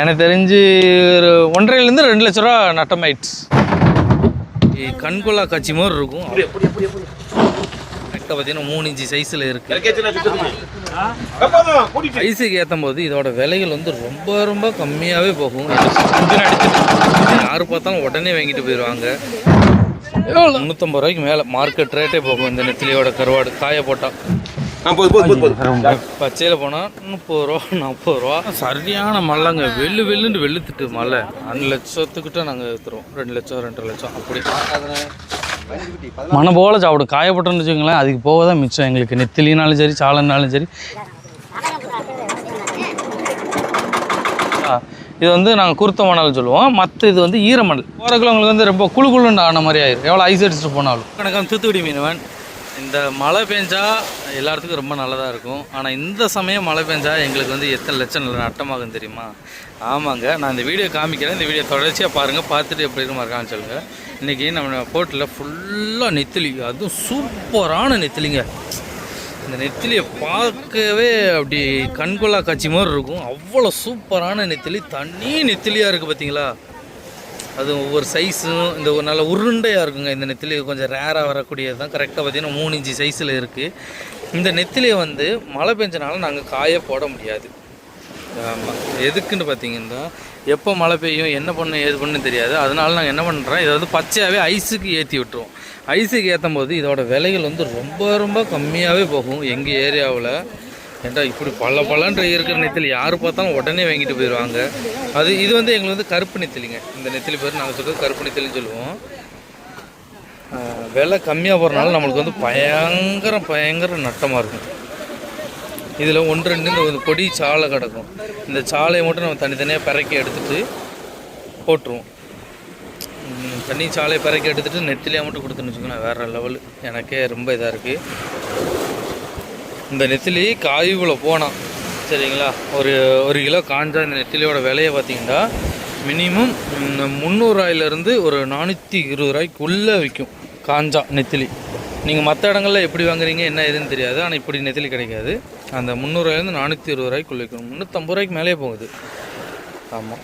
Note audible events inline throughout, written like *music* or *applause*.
எனக்கு தெரிஞ்சு ஒரு ஒன்றரைலேருந்து ரெண்டு லட்ச ரூபா நட்டமாயிடுச்சு கண்கொள்ளா காட்சி மாதிரி இருக்கும். கரெக்டாக பார்த்தீங்கன்னா மூணு இன்ச்சு சைஸில் இருக்குது ஐஸுக்கு ஏற்றும் போது இதோட விலைகள் வந்து ரொம்ப ரொம்ப கம்மியாகவே போகும். யார் பார்த்தாலும் உடனே வாங்கிட்டு போயிடுவாங்க. முந்நூற்றம்பது ரூபாய்க்கு மேலே மார்க்கெட் ரேட்டே போகும். இந்த நெத்திலியோட கருவாடு காய போட்டால் பச்சையில் போனால் முப்பது ரூபா நாற்பது ரூபா. சரியான மழைங்க. வெள்ளு வெள்ளுன்னு வெளுத்துட்டு மழை. ரெண்டு லட்சத்துக்கிட்ட நாங்கள் ஏற்றுறோம் ரெண்டு லட்சம் ரெண்டரை லட்சம் அப்படி. மன போல சாப்பிடும் காயப்பட்டோன்னு வச்சுக்கோங்களேன் அதுக்கு போக தான் மிச்சம். எங்களுக்கு நெத்திலினாலும் சரி சாலனாலும் சரி. இது வந்து நாங்கள் குருத்த மணல் சொல்லுவோம். மற்ற இது வந்து ஈரமணல். போகிறக்குள்ள உங்களுக்கு வந்து ரொம்ப குழு குழுன்னு ஆன மாதிரி ஆயிரும். எவ்வளோ ஐஸ் அடிச்சுட்டு போனாலும். கணக்கான தூத்துக்குடி மீனவன். இந்த மழை பெஞ்சா எல்லாத்துக்கும் ரொம்ப நல்லதாக இருக்கும். ஆனால் இந்த சமயம் மழை பெஞ்சா எங்களுக்கு வந்து எத்தனை லட்சம் நட்டமாகும் தெரியுமா? ஆமாங்க. நான் இந்த வீடியோ காமிக்கிறேன். இந்த வீடியோ தொடர்ச்சியாக பாருங்கள் பார்த்துட்டு எப்படி இருக்குமா இருக்கான்னு சொல்லுங்கள் இன்றைக்கி நம்ம போட்டில் ஃபுல்லாக நெத்திலி. அதுவும் சூப்பரான நெத்திலிங்க. இந்த நெத்திலியை பார்க்கவே அப்படி கண்கொள்ளா காட்சி மாதிரி இருக்கும். அவ்வளோ சூப்பரான நெத்திலி. தனி நெத்திலியாக இருக்குது பார்த்தீங்களா அது ஒவ்வொரு சைஸும் இந்த ஒரு நல்ல உருண்டையாக இருக்குங்க. இந்த நெத்திலி கொஞ்சம் ரேராக வரக்கூடியது தான். கரெக்டாக பார்த்தீங்கன்னா மூணு இன்ச்சு சைஸில் இருக்குது இந்த நெத்திலியை வந்து மழை பெஞ்சனால நாங்கள் காய போட முடியாது. ஆமாம் எதுக்குன்னு பார்த்தீங்கன்னா எப்போ மழை பெய்யும் என்ன பண்ணும் ஏது பண்ணுன்னு தெரியாது. அதனால நாங்கள் என்ன பண்ணுறோம் இதை வந்து பச்சையாகவே ஐஸுக்கு ஏற்றி விட்டுருவோம். ஐஸுக்கு ஏற்றும் போது இதோட விலைகள் வந்து ரொம்ப ரொம்ப கம்மியாகவே போகும். எங்கள் ஏரியாவில் ஏன்டா இப்படி பல பலன்ற இருக்கிற நெத்திலி யார் பார்த்தாலும் உடனே வாங்கிட்டு போயிடுவாங்க. அது இது வந்து எங்களுக்கு வந்து கருப்பு நெத்திலிங்க. இந்த நெத்திலி பேர் நாங்கள் சொல்கிறது கருப்பு நெத்திலின்னு சொல்லுவோம். விலை கம்மியாக போகிறனால நம்மளுக்கு வந்து பயங்கர பயங்கர நட்டமாக இருக்கும். இதில் ஒன்று ரெண்டு இந்த ஒரு கொடி சாலை கிடக்கும். இந்த சாலையை மட்டும் நம்ம தனித்தனியாக பிறக்கி எடுத்துட்டு போட்டுருவோம். தண்ணி தனி சாலையை பிறக்கி எடுத்துகிட்டு நெத்திலியாக மட்டும் கொடுத்துன்னு வச்சுக்கோங்களேன் வேறு லெவல். எனக்கே ரொம்ப இதாக இருக்குது இந்த நெத்திலி காய்வுல போனால் சரிங்களா? ஒரு ஒரு கிலோ காஞ்சா இந்த நெத்திலியோட விலையை பார்த்தீங்கன்னா மினிமம் முந்நூறுரூவாயிலேருந்து ஒரு நானூற்றி இருபது ரூபாய்க்குள்ளே விற்கும் காஞ்சா நெத்திலி. நீங்கள் மற்ற இடங்களில் எப்படி வாங்குறீங்க என்ன ஏதுன்னு தெரியாது. ஆனால் இப்படி நெத்திலி கிடைக்காது. அந்த முந்நூறுரூவாயிலேருந்து நானூற்றி இருபது ரூபாய்க்குள்ளே விற்கும். முந்நூற்றம்பது ரூபாய்க்கு மேலே போகுது. ஆமாம்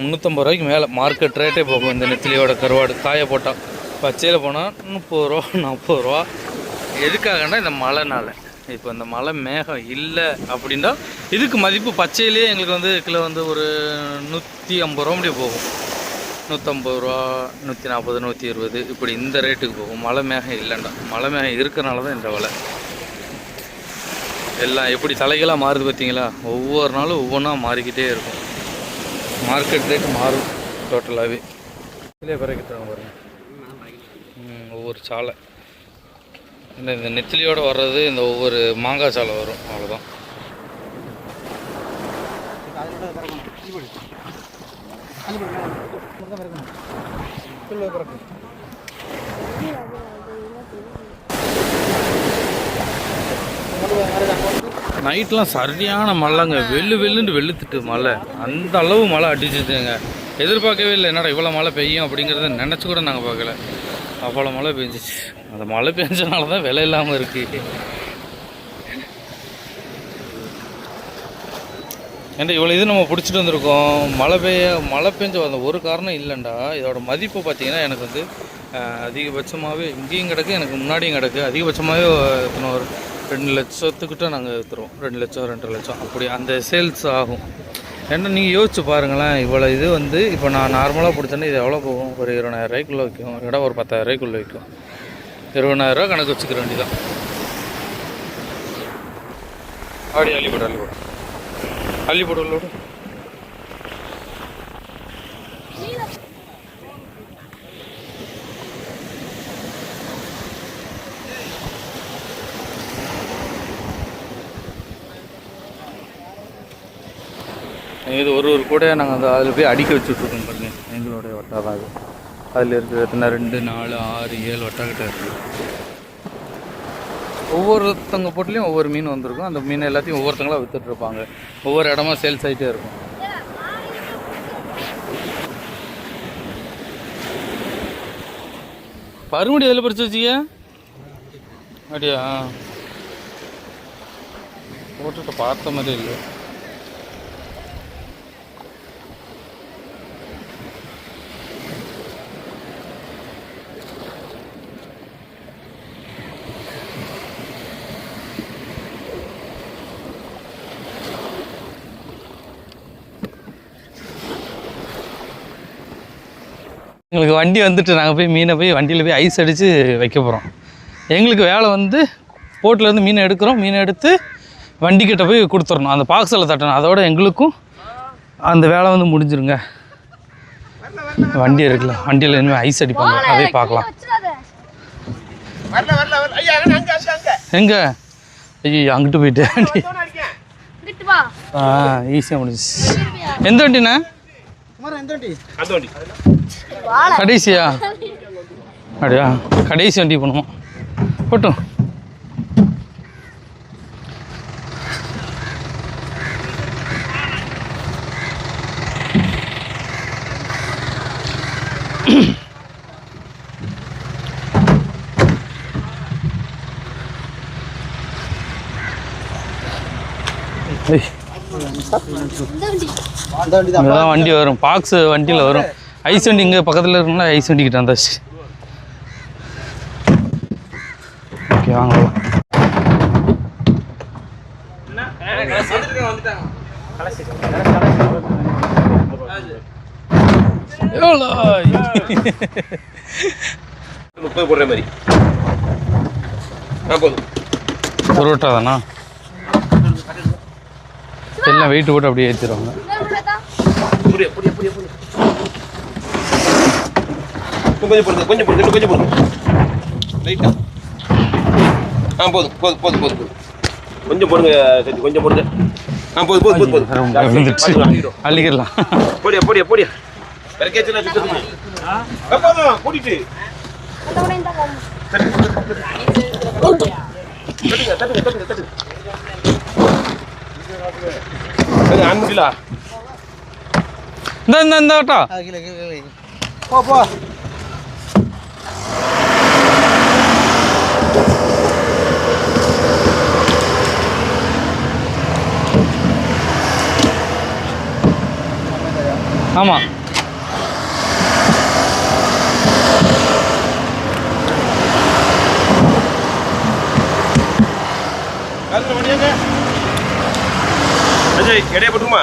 முந்நூற்றம்பது ரூபாய்க்கு மேலே மார்க்கெட் ரேட்டே போகும் இந்த நெத்திலியோட கருவாடு. காய போட்டால் பச்சையில் போனால் முப்பது ரூபா நாற்பது ரூபா. எதுக்காகன்னா இந்த மழைனால. இப்போ இந்த மழை மேகம் இல்லை அப்படின்னா இதுக்கு மதிப்பு பச்சையிலேயே எங்களுக்கு வந்து கிலோ வந்து ஒரு நூற்றி ஐம்பது ரூபா முடிய போகும். நூற்றம்பது ரூபா நூற்றி நாற்பது நூற்றி இருபது இப்படி இந்த ரேட்டுக்கு போகும். மழை மேகம் இல்லைண்டா மழை மேகம் இருக்கிறனால தான் இந்த விலை. எல்லாம் எப்படி தலைகளாக மாறுது பார்த்தீங்களா? ஒவ்வொரு நாளும் ஒவ்வொன்றா மாறிக்கிட்டே இருக்கும். மார்க்கெட் ரேட் மாறும் டோட்டலாகவே இதிலே பிறகு பாருங்க. ஒவ்வொரு சாலை. இந்த இந்த நெத்திலியோடு வர்றது இந்த ஒவ்வொரு மாங்காய் சாலை வரும். அவ்வளோதான் நைட்லாம் சரியான மழைங்க. வெள்ளு வெள்ளுன்னு வெளுத்துட்டு மழை. அந்த அளவு மழை அடிச்சுதுங்க. எதிர்பார்க்கவே இல்லை. என்னடா இவ்வளோ மழை பெய்யும் அப்படிங்கிறத நினச்சி கூட நாங்கள் பார்க்கல. அவ்வளோ மழை பெஞ்சிச்சு. அந்த மழை பெஞ்சனால தான் விலை இல்லாமல் இருக்குது ஏன்டா இவ்வளோ இது நம்ம பிடிச்சிட்டு வந்திருக்கோம். மழை பெய்ய மழை பெஞ்ச அந்த ஒரு காரணம் இல்லைண்டா. இதோட மதிப்பு பார்த்தீங்கன்னா எனக்கு வந்து அதிகபட்சமாகவே இங்கேயும் கிடக்கு எனக்கு முன்னாடியும் கிடக்கு. அதிகபட்சமாகவே எத்தனை ஒரு ரெண்டு லட்சத்துக்கிட்ட நாங்கள் ஏற்றுறோம் ரெண்டு லட்சம் ரெண்டரை லட்சம். அப்படி அந்த சேல்ஸ் ஆகும். ஏன்னா நீங்கள் யோசிச்சு பாருங்களேன் இவ்வளோ இது வந்து இப்போ நான் நார்மலாக பிடிச்சேன்னா இது எவ்வளோ போகும்? ஒரு இருபதாயிரம் ரூபாய்க்குள்ளே வைக்கும் இடம் ஒரு பத்தாயிரம் ரூபாய்க்குள்ளே விற்கும். இருபதாயிரம் ரூபா கணக்கு வச்சுக்கிற வேண்டியதான் அப்படி அள்ளி போடு அள்ளி போடு. அள்ளி போடு உள்ள விடு இது ஒரு ஒரு கூட நாங்கள் அந்த அதில் போய் அடிக்க வச்சுட்ருக்கோம் பாருங்க எங்களுடைய வட்டா தான் அது. அதில் இருக்கிற எத்தனை? ரெண்டு நாலு ஆறு ஏழு வட்டாக்கிட்ட இருக்குது ஒவ்வொருத்தவங்க போட்டிலையும் ஒவ்வொரு மீன் வந்திருக்கும். அந்த மீன் எல்லாத்தையும் ஒவ்வொருத்தங்களாக விற்றுட்ருப்பாங்க ஒவ்வொரு இடமா சேல்ஸ் ஆகிட்டே இருக்கும். பருமடி எதில் பறிச்சு வச்சிக்க அப்படியா? போட்டுட்டு பார்த்த மாதிரி இல்லை. எங்களுக்கு வண்டி வந்துட்டு நாங்கள் போய் மீனை போய் வண்டியில் போய் ஐஸ் அடித்து வைக்க போகிறோம் எங்களுக்கு வேலை வந்து போட்லேருந்து மீனை எடுக்கிறோம். மீனை எடுத்து வண்டிக்கிட்ட போய் கொடுத்துடணும் அந்த பாக்ஸில் தட்டணும். அதோட எங்களுக்கும் அந்த வேலை வந்து முடிஞ்சிருங்க. வண்டி இருக்குல்ல வண்டியில் இனிமேல் ஐஸ் அடிப்பாங்க. அதே பார்க்கலாம். எங்கே? ஐயோ அங்கிட்டு போயிட்டு வண்டி அடிக்கேன் இங்கிட்டு வா. ஆ ஈஸியாக முடிஞ்சிச்சு. எந்த வண்டிண்ணே? கடைசியா? அப்படியா? கடைசி வண்டி போகணுமா? போட்டும் வண்டி இங்கதான் வண்டி வரும். பாக்ஸ் வண்டியில் வரும். ஐஸ் வண்டி இங்கே பக்கத்தில் இருக்குங்களா ஐஸ் வண்டி கிட்ட வந்தாச்சு. ஓகே வாங்க. போலாம். எவ்வளோ? முப்பது போடுற மாதிரி. பரோட்டா தானா? எல்லாம் வெயிட் போட்டு அப்படியே ஏற்றிடுவாங்க கொஞ்சம் போடுங்க கொஞ்சம் இன்னும் கொஞ்சம் போடுங்க லைட்டா ஆ? போதும் போதும் போதும் போதும் போதும். கொஞ்சம் போடுங்க சரி கொஞ்சம் போடுங்க ஆ போதும் போதும் போதும் போதும். அள்ளிக்கிடலாம். போடியா போடியா போடியா. வேற கேச்சுனா சுத்தத்துக்கு போதும் கூட்டிட்டு. தட்டுங்க தட்டுங்க தட்டுங்க தட்டுங்க. அது ஆன் முடியல இந்த இந்த இந்த ஆட்டா போ போ ஆமாம் காலையில் மணியாங்க அஜய் இடையே போட்டுமா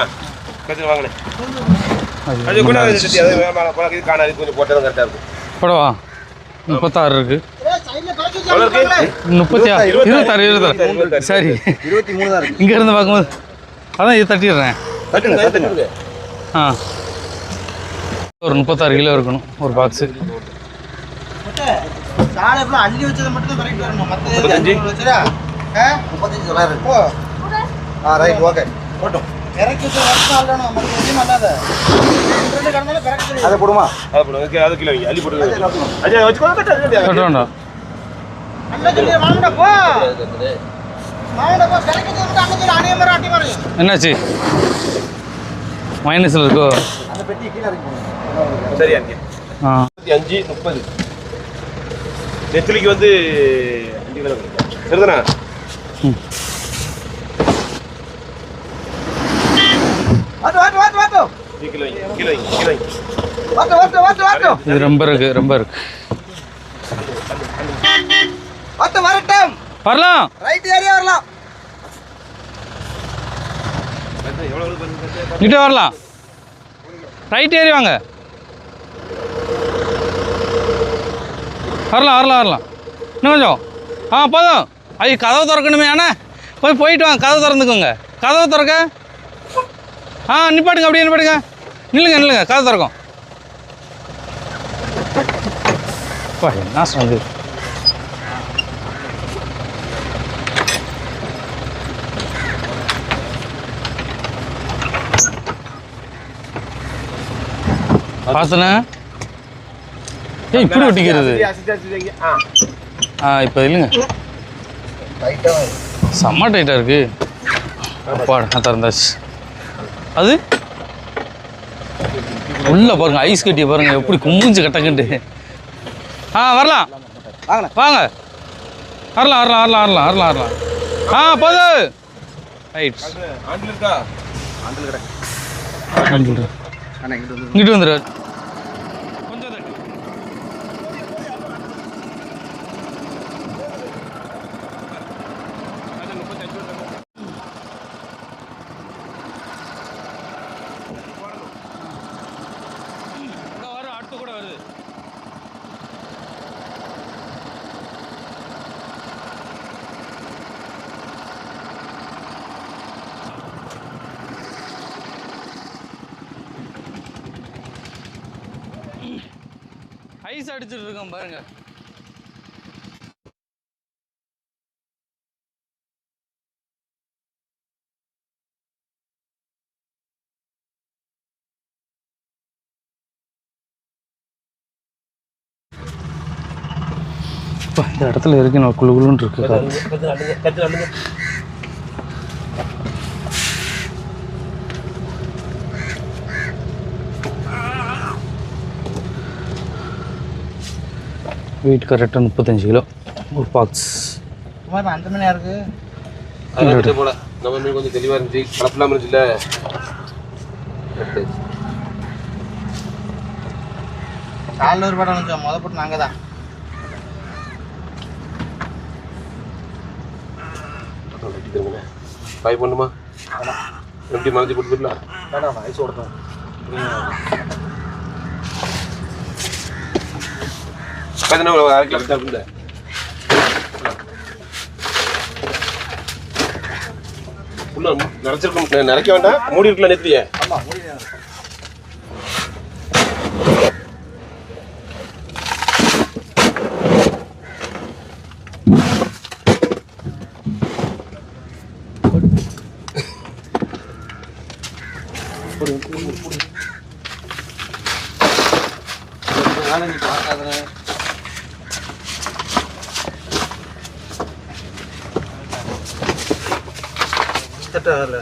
கதில் வாங்கினேன் அது கூட சத்தி அது மேலே போல இது காணாது கொஞ்சம் போட்டால் கரெக்டாக இருக்கும். போடவா? முப்பத்தாறு இருக்கு. முப்பத்தி ஆறு. இருபத்தாறு. இருபத்தாறு சரி. இருபத்தி மூணு தான் இருக்கு. இங்க இருந்து பார்க்கும்போது அதான் இது தட்டிடுறேன். தட்டுங்க தட்டுங்க. ஆ. ஒரு முப்பத்தாறு கிலோ இருக்கணும் ஒரு பாக்ஸு அள்ளி வச்சதை மட்டும் தான் மற்ற முப்பத்தஞ்சு. ஆ ரைட் ஓகே அல்லாத தெரியும் அதை போடுமா? அதை போடுங்க அது கிலோ வைங்க. அள்ளி போட்டுங்க அஜய் வச்சுக்கோ கட்ட வேண்டாம் அண்ணா சொல்லி வாங்கடா போ. வாங்கடா போ. கரெக்ட் மட்டும் அண்ணன் சொல்லி அணிய மாதிரி அட்டி மாதிரி. என்னாச்சு? மைனஸில் இருக்கோ? சரியா அஞ்சு முப்பது. நெத்திலிக்கு வந்து அஞ்சு கிலோ சரிதானா? ம். வாட்டு வாட்டு வாட்டு வாட்டு அஞ்சு கிலோ வைங்க கிலோ வைங்க கிலோ வைங்க வாட்டு வாட்டு வாட்டு வாட்டு இது ரொம்ப இருக்கு ரொம்ப இருக்கு. வரட்டும். வரலாம். ரைட் ஏரியா வரலாம். இங்கிட்ட வரலாம். ரைட் ஏறி வாங்க. வரலாம் வரலாம் வரலாம். இன்னும் கொஞ்சம். ஆ போதும். ஐயோ கதவு திறக்கணுமே அண்ணா. போய் போயிட்டு வாங்க கதவு திறந்துக்கோங்க. கதவு திறக்க. ஆ நிப்பாட்டுங்க அப்படியே நிப்பாட்டுங்க. நில்லுங்க நில்லுங்க கதவு திறக்கும். என்ன சொன்னது பார்த்தனே ஏய் இப்படி ஒட்டிக்கிறது. ஆ. இப்போ இல்லைங்க செம்ம டைட்டாக இருக்கு. அப்பாடா திறந்தாச்சு. அது? உள்ள பாருங்க ஐஸ் கட்டியை பாருங்க எப்படி கும்பிஞ்சு கட்டக்கண்டு. ஆ வரலாம். வாங்க. வரலாம் வரலாம் வரலாம் வரலாம் வரலாம் வரலாம். ஆ போது. ரைட் ஆண்டில் இருக்கா? அண்ணா இங்கிட்டு வந்து அப்பா, இந்த இடத்துல இருக்கு நான் குழு குழுன்னு இருக்கு காத்து. வெயிட் கரெக்டாக முப்பத்தஞ்சு கிலோ. ஒரு பாக்ஸ் அந்த அதெல்லாம் கிட்ட போல. நம்ம மீன் கொஞ்சம் தெளிவா இருந்துச்சு. கலப்பலாம இருந்துச்சுல்ல. காலில் ஒரு படம் முத போட்டு நாங்கள் தான் ஃப்ரை பண்ணுமா? எப்படி மறைச்சி போட்டு போயிடலாம் வேண்டாம் ஐஸ் பார்த்தீங்கன்னா ஒரு அரை கிலோ உள்ள நிறச்சிருக்கோம் நினைக்க வேண்டாம். மூடி இருக்கலாம் நேத்திரியே ஆமாம் முடியும் வேலை நீ பார்க்காத தட்டால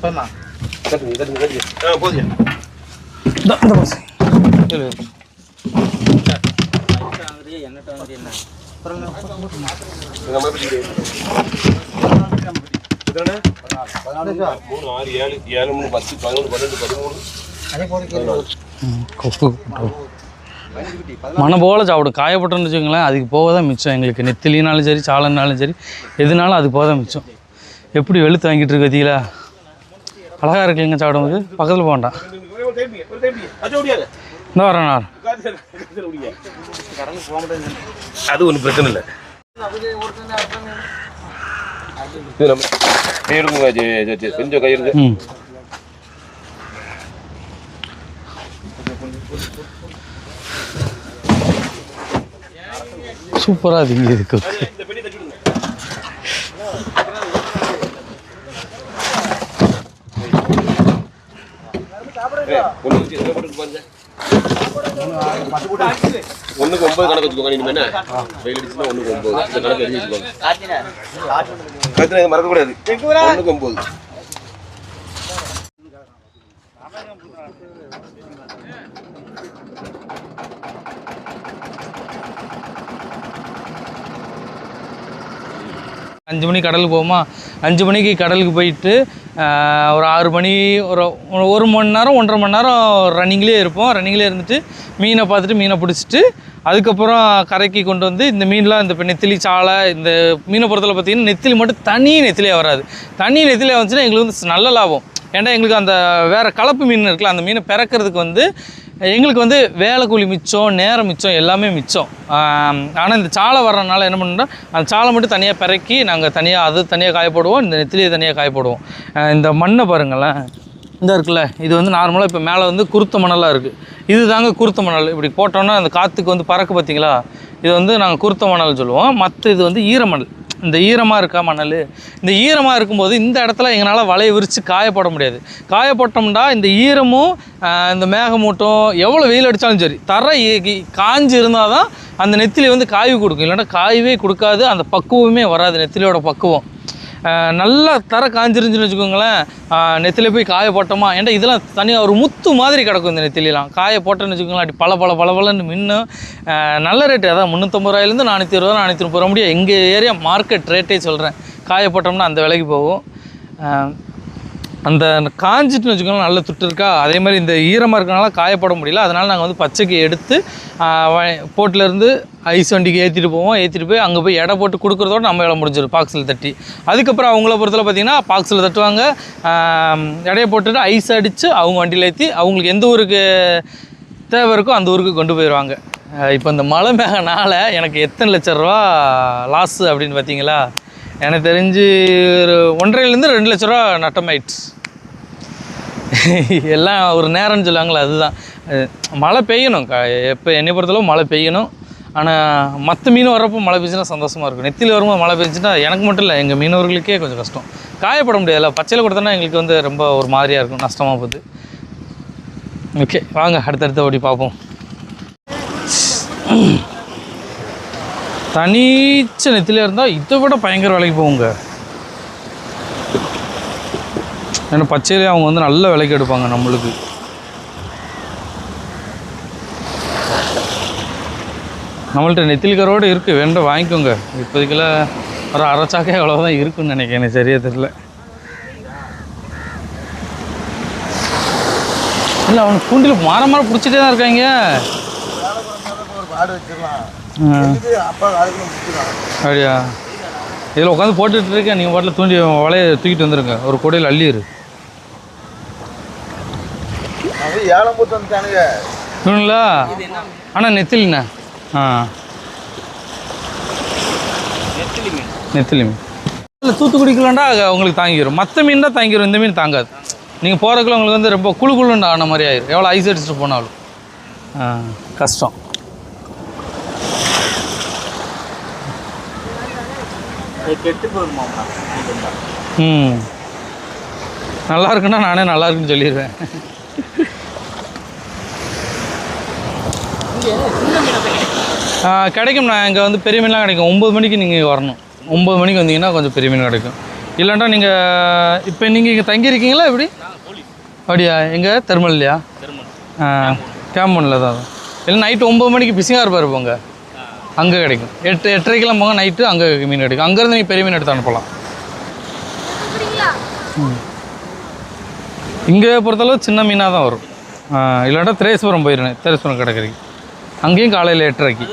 போமா தட்டுங்க தட்டுங்க தட்டுங்க ஆ போதியா இந்த இந்த பாக்ஸ் இல்லை எங்கள் அம்மா பிடிக்கிறேன் மூணு ஆறு ஏழு ஏழு மூணு பத்து பதினொன்று பன்னெண்டு பதிமூணு அதே போதும் ம், மனம் போல சாப்பிடும் காயப்பட்டோன்னு வச்சுக்கோங்களேன் அதுக்கு போக தான் மிச்சம் எங்களுக்கு நெத்திலினாலும் சரி சாலனாலும் சரி எதுனாலும் அதுக்கு போக தான் மிச்சம் எப்படி வெளுத்து வாங்கிட்டு இருக்கு பார்த்தீங்களா அழகாக இருக்குங்க சாப்பிடும்போது பக்கத்தில் அச்சா முடியாது இந்த வரேன் நான் அது ஒன்றும் பிரச்சனை இல்லை. இது நம்ம எடுக்குங்க கொஞ்சம் கை இருங்க ம். சூப்பராக கொக்கு இந்த ஒண்ணுக்கு ஒன்பது கணக்கு வச்சுக்கோங்க நீங்க என்ன வெயில் அடிச்சுன்னா ஒண்ணுக்கு ஒன்பது. கணக்கு எழுதி வச்சுக்கோங்க கருத்து மறக்க கூடாது ஒண்ணுக்கு ஒன்பது. அஞ்சு மணிக்கு கடலுக்கு போவோமா? அஞ்சு மணிக்கு கடலுக்கு போயிட்டு ஒரு ஆறு மணி ஒரு ஒரு மணி நேரம் ஒன்றரை மணி நேரம் ரன்னிங்லேயே இருப்போம். ரன்னிங்லேயே இருந்துட்டு மீனை பார்த்துட்டு மீனை பிடிச்சிட்டு அதுக்கப்புறம் கரைக்கு கொண்டு வந்து இந்த மீன்லாம் இந்த இப்போ நெத்திலி சாலை இந்த மீனை பொறுத்தல பார்த்திங்கன்னா நெத்திலி மட்டும் தனி நெத்திலியாக வராது. தனி நெத்திலியாக வந்துச்சுன்னா எங்களுக்கு வந்து நல்ல லாபம். ஏன்னா எங்களுக்கு அந்த வேறு கலப்பு மீன் இருக்குல்ல அந்த மீனை பிறக்கிறதுக்கு வந்து எங்களுக்கு வந்து வேலை கூலி மிச்சம் நேரம் மிச்சம் எல்லாமே மிச்சம். ஆனால் இந்த சாலை வர்றதுனால என்ன பண்ணுறோம் அந்த சாலை மட்டும் தனியாக பிறக்கி நாங்கள் தனியாக அது தனியாக காய போடுவோம் இந்த நெத்திலியை தனியாக காய போடுவோம் இந்த மண்ணை பாருங்களேன். இந்த இருக்குல்ல இது வந்து நார்மலாக இப்போ மேலே வந்து குருத்த மணலாக இருக்குது இது தாங்க குருத்த மணல். இப்படி போட்டோன்னா அந்த காற்றுக்கு வந்து பறக்கு பார்த்தீங்களா இது வந்து நாங்கள் குருத்த மணல் சொல்லுவோம். மற்ற இது வந்து ஈரமணல். இந்த ஈரமாக இருக்கா மணல்? இந்த ஈரமாக இருக்கும்போது இந்த இடத்துல எங்களால் வலையை விரித்து காயப்பட முடியாது. காயப்பட்டோம்னா இந்த ஈரமும் இந்த மேகமூட்டம் எவ்வளோ வெயில் அடித்தாலும் சரி தர காஞ்சி இருந்தால் தான் அந்த நெத்திலி வந்து காய்வு கொடுக்கும். இல்லைன்னா காயவே கொடுக்காது அந்த பக்குவமே வராது நெத்திலியோட பக்குவம். நல்லா தர காஞ்சிருந்துச்சுன்னு வச்சுக்கோங்களேன். நெத்தில போய் காய போட்டோமா? ஏன்டா இதெல்லாம் தனியாக ஒரு முத்து மாதிரி கிடக்கும் இந்த நெத்திலாம் காய போட்டோன்னு வச்சுக்கோங்களேன் அப்படி பல பல பல பலன்னு மின்னும். நல்ல ரேட்டு அதான் முந்நூற்றம்பது ரூபாயிலேருந்து நானூற்றி இருபது ரூபா நானூற்றி முப்பது ரூபா முடியும். எங்கள் ஏரியா மார்க்கெட் ரேட்டே சொல்கிறேன் காய போட்டோம்னா அந்த விலைக்கு போகும். அந்த காஞ்சிட்டுன்னு வச்சுக்கோங்களேன் நல்ல துட்டு இருக்கா? அதே மாதிரி இந்த ஈரமாக இருக்கனால காயப்பட முடியல. அதனால் நாங்கள் வந்து பச்சைக்கு எடுத்து போட்டிலேருந்து ஐஸ் வண்டிக்கு ஏற்றிட்டு போவோம். ஏற்றிட்டு போய் அங்கே போய் எடை போட்டு கொடுக்குறதோட நம்ம வேலை முடிஞ்சிடும் பாக்ஸில் தட்டி. அதுக்கப்புறம் அவங்கள பொறுத்தல பார்த்திங்கன்னா பாக்ஸில் தட்டுவாங்க. இடையை எடையை போட்டுட்டு ஐஸ் அடித்து அவங்க வண்டியில் ஏற்றி அவங்களுக்கு எந்த ஊருக்கு தேவை இருக்கோ அந்த ஊருக்கு கொண்டு போயிடுவாங்க இப்போ இந்த மழை மேகனால எனக்கு எத்தனை லட்ச ரூபா லாஸு அப்படின்னு பார்த்தீங்களா எனக்கு தெரிஞ்சு ஒரு ஒன்றரைலேருந்து ரெண்டு லட்ச ரூபா நட்டமாயிடுச்சு. *laughs* எல்லாம் ஒரு நேரம்னு சொல்லுவாங்களே அதுதான். மழை பெய்யணும். க எப்போ என்னை பொறுத்தளவு மழை பெய்யணும். ஆனால் மற்ற மீன் வரப்போ மழை பெஞ்சுன்னா சந்தோஷமாக இருக்கும். நெத்தியில் வரும்போது மழை பெஞ்சுன்னா எனக்கு மட்டும் இல்லை எங்கள் மீனவர்களுக்கே கொஞ்சம் கஷ்டம். காயப்பட முடியாதுல்ல. பச்சையில் கொடுத்தோன்னா எங்களுக்கு வந்து ரொம்ப ஒரு மாதிரியாக இருக்கும். நஷ்டமாக போகுது. ஓகே வாங்க அடுத்தடுத்த ஓடி பார்ப்போம். தனிச்ச நெத்தில இருந்தால் இதை விட பயங்கர வேலைக்கு போகுங்க. ஏன்னா பச்சையிலே அவங்க வந்து நல்ல விலைக்கு எடுப்பாங்க நம்மளுக்கு. நம்மள்ட்ட நெத்திலி கரோடு இருக்குது வேண்ட வாங்கிக்கோங்க. இப்போதைக்கெல்லாம் ஒரு அரைச்சாக்கே அவ்வளோதான் இருக்குன்னு நினைக்கிறேன் எனக்கு சரியா தெரியல. இல்லை அவனுக்கு கூண்டில் மாற மாற பிடிச்சிட்டே தான் இருக்காங்க. அப்படியா? இதில் உட்காந்து போட்டுட்டு இருக்கேன் நீங்கள் பாட்டில் தூண்டி வலையை தூக்கிட்டு வந்துருங்க. ஒரு கொடையில் அள்ளிடு ஏழை போட்டு வந்துட்டானுங்க. தூணுங்களா ஆனால் நெத்திலிண்ணா ஆ. நெத்திலி மீன். இல்லை தூத்துக்குடிக்குள்ளண்டா உங்களுக்கு தாங்கிடும் மற்ற மீன் தான் தாங்கிடும் இந்த மீன் தாங்காது. நீங்கள் போகிறக்குள்ள உங்களுக்கு வந்து ரொம்ப குழு குழுண்டு ஆன மாதிரி ஆயிரும். எவ்வளோ ஐஸ் அடிச்சுட்டு போனாலும். கஷ்டம். கெட்டு போயிருமா ம். நல்லா இருக்குன்னா நானே நல்லா இருக்குன்னு சொல்லிடுவேன். கிடைக்கும்ண்ணா இங்கே வந்து பெரிய மீன்லாம் கிடைக்கும். ஒம்பது மணிக்கு நீங்கள் வரணும். ஒம்பது மணிக்கு வந்தீங்கன்னா கொஞ்சம் பெரிய மீன் கிடைக்கும். இல்லைன்னா நீங்கள் இப்போ நீங்கள் இங்கே தங்கியிருக்கீங்களா எப்படி? அப்படியா? எங்கே? தெருமல்லையா கேம்பனில் தான் இல்லை நைட்டு ஒம்பது மணிக்கு பிசிங்கார் இருப்பார் போங்க. அங்கே கிடைக்கும். எட்டு எட்டரைக்கெல்லாம் போங்க நைட்டு அங்கே மீன் கிடைக்கும். அங்கேருந்து நீங்கள் பெரிய மீன் எடுத்து அனுப்பலாம். இங்கே பொறுத்தளவு சின்ன மீனாக தான் வரும். இல்லாட்டா திரேஸ்வரம் போயிருந்தேன். திரேஸ்வரம் கடற்கரைக்கு. அங்கேயும் காலையில் எட்டரைக்கு.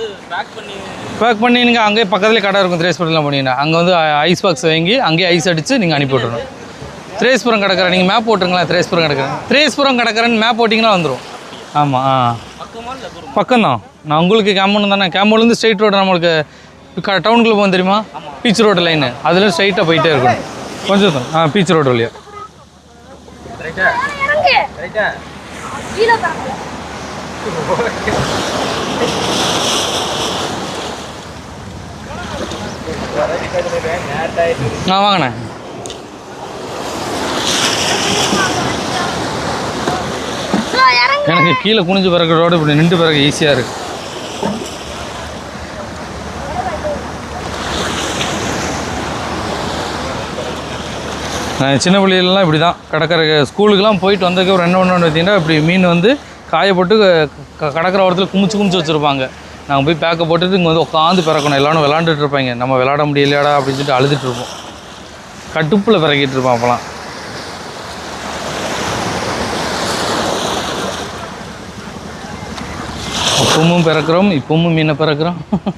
பேக் பண்ணி நீங்கள் அங்கேயே பக்கத்துலேயே கடை இருக்கும் திரேஸ்வரத்தில் போனீங்கன்னா. அங்கே வந்து ஐஸ் பாக்ஸ் வாங்கி அங்கேயே ஐஸ் அடித்து நீங்கள் அனுப்பி விட்றணும் திரேஸ்புரம் கடற்கரை நீங்கள் மேப் போட்டுருங்களேன் திரேஸ்புரம் கடற்கரை. திரேஸ்புரம் கடற்கரைன்னு மேப் போட்டிங்கன்னா வந்துடும் ஆமாம் ஆ. பக்கம்தான். நான் உங்களுக்கு கேம்பன் தானே. கேம்பன்லேருந்து ஸ்ட்ரெயிட் ரோடு நம்மளுக்கு க டவுனுக்குள்ளே போகும் தெரியுமா? பீச் ரோடு லைனு அதில் ஸ்ட்ரைட்டாக போயிட்டே இருக்கணும். கொஞ்சம் ஆ பீச் ரோடு வழியா. கீழே பாருங்க நான் இறங்கு எனக்கு கீழே குனிஞ்சு பிறக்கிறதோட இப்படி நின்று பிறகு ஈஸியாக இருக்கு. நான் சின்ன பிள்ளைகளெலாம் இப்படி தான் கடற்கரை ஸ்கூலுக்கெலாம் போயிட்டு வந்ததுக்கப்புறம் என்ன பண்ணணும்னு பார்த்தீங்கன்னா இப்படி மீன் வந்து காயப்போட்டு க- கடற்கரை ஓரத்தில் குமிச்சு குமிச்சு வச்சுருப்பாங்க. நாங்கள் போய் பேக்கை போட்டுட்டு இங்கே வந்து உட்காந்து பிறக்கணும். எல்லாரும் விளாண்டுட்டு இருப்பாங்க. நம்ம விளாட முடியலையாடா அப்படின்னு சொல்லிட்டு அழுதுட்டு இருப்போம். கட்டுப்பில் பிறக்கிட்டு இருப்போம் அப்போலாம். இப்பவும் பிறக்கிறோம் இப்பவும் மீனை பிறக்கிறோம் *laughs*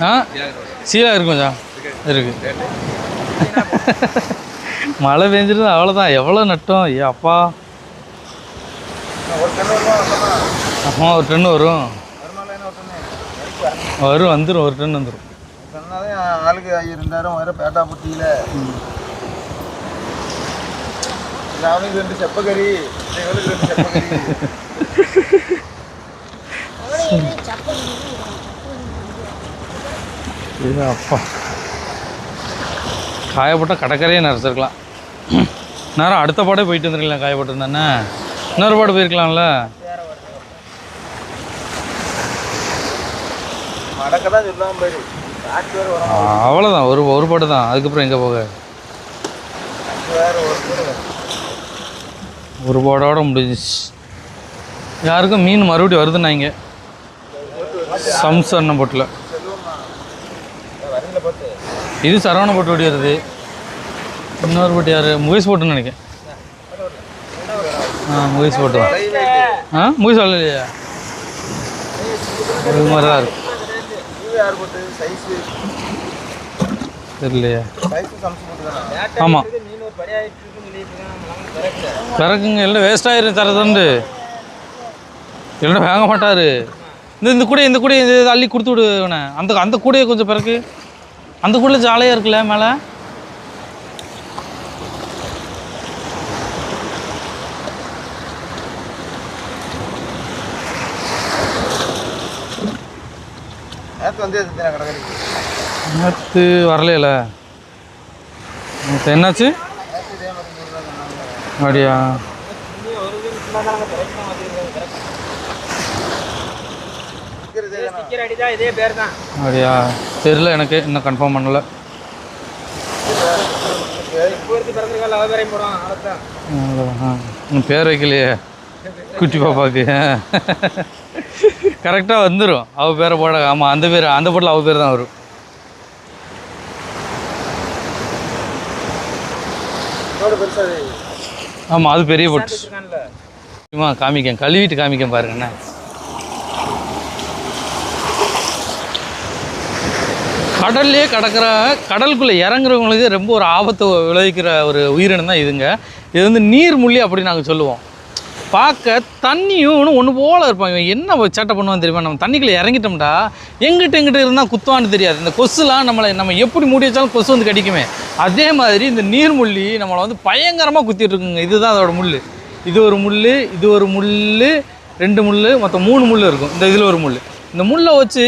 ஆ சீலா இருக்கும் கொஞ்சம். இருக்கு. மழை பெஞ்சிட்டு அவ்வளோதான் எவ்வளோ நட்டம்? ஏ அப்பா. அம்மா ஒரு டன்னு வரும். வரும் வந்துடும் ஒரு டன் வந்துடும் ஆளுக்கு ரெண்டாயிரம் வர பேட்டா புட்டியில் அவனுக்கு *laughs* ரெண்டு செப்பக்கறி செப்பக்கறி இது அப்பா. காயப்பட்டால் கடற்கரையே நிறச்சிருக்கலாம் நேரம் அடுத்த பாடே போயிட்டு வந்துருக்கலாம் காயப்பட்டிருந்தானே இன்னொரு பாடு போயிருக்கலாம்ல? அவ்வளோதான் ஒரு ஒரு பாடு தான். அதுக்கப்புறம் எங்கே போக? வேறு ஒரு பாடோட முடிஞ்சிச்சு. யாருக்கும் மீன் மறுபடியும் வருதுன்னாங்க. சம்சன்ன போட்டில் இது சரவண போட்டு ஓடி வருது இன்னொரு போட்டு யார்? முகேஷ் போட்டுன்னு நினைக்கிறேன். ஆ முகேஷ் போட்டு ஆ முகேஷ் வரலையா? இது மாதிரி தான் இருக்கும் தெரியலையா. ஆமாம் பிறக்குங்க இல்லை வேஸ்ட் ஆயிரும் தரதுண்டு. இல்லைன்னா வாங்க மாட்டார். இந்த இந்த கூட இந்த கூட இது அள்ளி கொடுத்து விடுவேண்ணே அந்த அந்த கூடையை கொஞ்சம் பிறகு. அந்த கூடையில் ஜாலியாக இருக்குல்ல மேலே? நேற்று வரலையில. என்னாச்சு? அப்படியா இதே பேர் தான் அப்படியா? தெரியல எனக்கு இன்னும் கன்ஃபார்ம் பண்ணல. பேர் வைக்கலையே. குட்டி பாப்பாக்கு கரெக்டாக வந்துடும் அவ பேரை போட ஆமாம் அந்த பேர் அந்த போட்டில் அவ பேர் தான் வரும். ஆமாம் அது பெரிய பொட்டு. காமிக்கேன் கழுவிட்டு காமிக்கேன் பாருங்கண்ணே கடல்லே கடக்கிற கடலுக்குள்ளே இறங்குறவங்களுக்கு ரொம்ப ஒரு ஆபத்தை விளைவிக்கிற ஒரு உயிரினம் தான் இதுங்க. இது வந்து நீர்முள்ளி அப்படி நாங்கள் சொல்லுவோம். பார்க்க தண்ணியும் ஒன்று போல் இருப்பாங்க. இவன் என்ன சேட்டை பண்ணுவான் தெரியுமா? நம்ம தண்ணிக்குள்ளே இறங்கிட்டோம்டா எங்கிட்ட எங்கிட்ட இருந்தால் குத்துவான்னு தெரியாது. இந்த கொசுலாம் நம்மளை நம்ம எப்படி மூடி வச்சாலும் கொசு வந்து கடிக்குமே. அதே மாதிரி இந்த நீர்முள்ளி நம்மளை வந்து பயங்கரமாக குத்திட்டு இருக்குங்க. இதுதான் அதோட முள் இது ஒரு முள் இது ஒரு முள் ரெண்டு முள் மொத்தம் மூணு முள் இருக்கும். இந்த இதில் ஒரு முள் இந்த முள்ளை வச்சு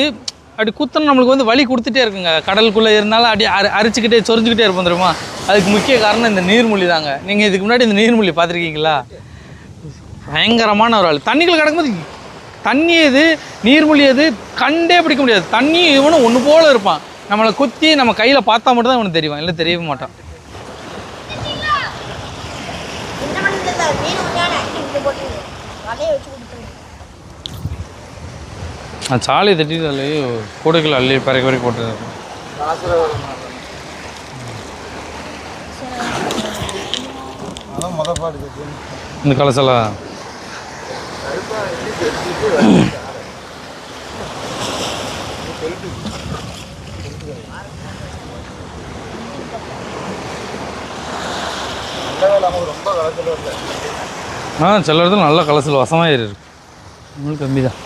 அப்படி குத்தணும் நம்மளுக்கு வந்து வலி கொடுத்துட்டே இருக்குங்க. கடலுக்குள்ளே இருந்தாலும் அப்படியே அரி அரிச்சுக்கிட்டே சொரிஞ்சுக்கிட்டே இருப்போம் தெரியுமா? அதுக்கு முக்கிய காரணம் இந்த நீர்மொழி தாங்க. நீங்கள் இதுக்கு முன்னாடி இந்த நீர்மொழி பார்த்துருக்கீங்களா? பயங்கரமான ஒரு ஆள். தண்ணிகள் கிடக்கும்போது தண்ணி எது நீர்மொழி எது கண்டே பிடிக்க முடியாது. தண்ணி இவனும் ஒன்று போல் இருப்பான். நம்மளை குத்தி நம்ம கையில் பார்த்தா மட்டும் தான் இவனுக்கு தெரியும். இல்லை தெரியவே மாட்டான். மீன் வலையை வச்சு நான் சாலை தட்டிட்டு அள்ளி கூடைக்குள்ள அள்ளி பறக்க பறக்க போட்டு அதான் முத பாடு இந்த இல்லை ஆ சில இடத்துல நல்ல கலசல் வசமாக ஏறி இருக்கு. நம்மளுக்கு கம்மி தான்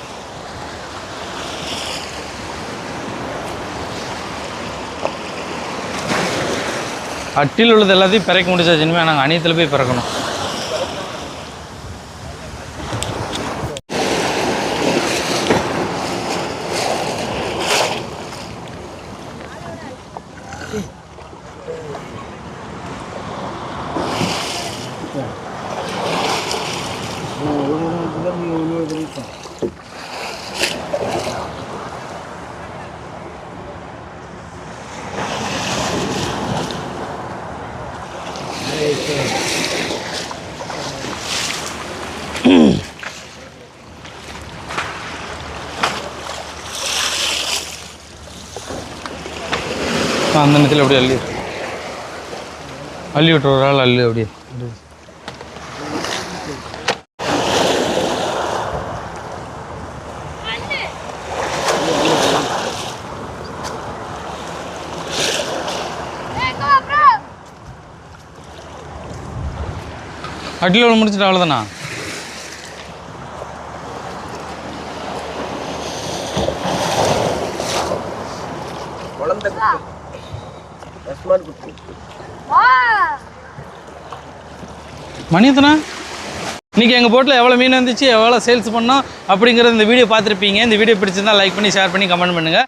அட்டில் உள்ளது எல்லாத்தையும் பிறக்க முடிச்சாச்சு இனிமேல் நாங்கள் அணியத்தில் போய் பிறக்கணும். ஆ, அந்த நேரத்தில் அப்படியே அள்ளி அள்ளி விட்டு ஒரு ஆள் அள்ளு அப்படியே எங்க ப்ரோ அட்டில் ஒன்று முடிச்சுட்டு அவ்வளோதானா ரஸ்மான் குட்டி வா. மணி எத்தனை இன்றைக்கி எங்கள் போட்டில் எவ்வளோ மீன் வந்துச்சு எவ்வளோ சேல்ஸ் பண்ணோம் அப்படிங்கிறத இந்த வீடியோ பார்த்துருப்பீங்க. இந்த வீடியோ பிடிச்சிருந்தா லைக் பண்ணி ஷேர் பண்ணி கமெண்ட் பண்ணுங்கள்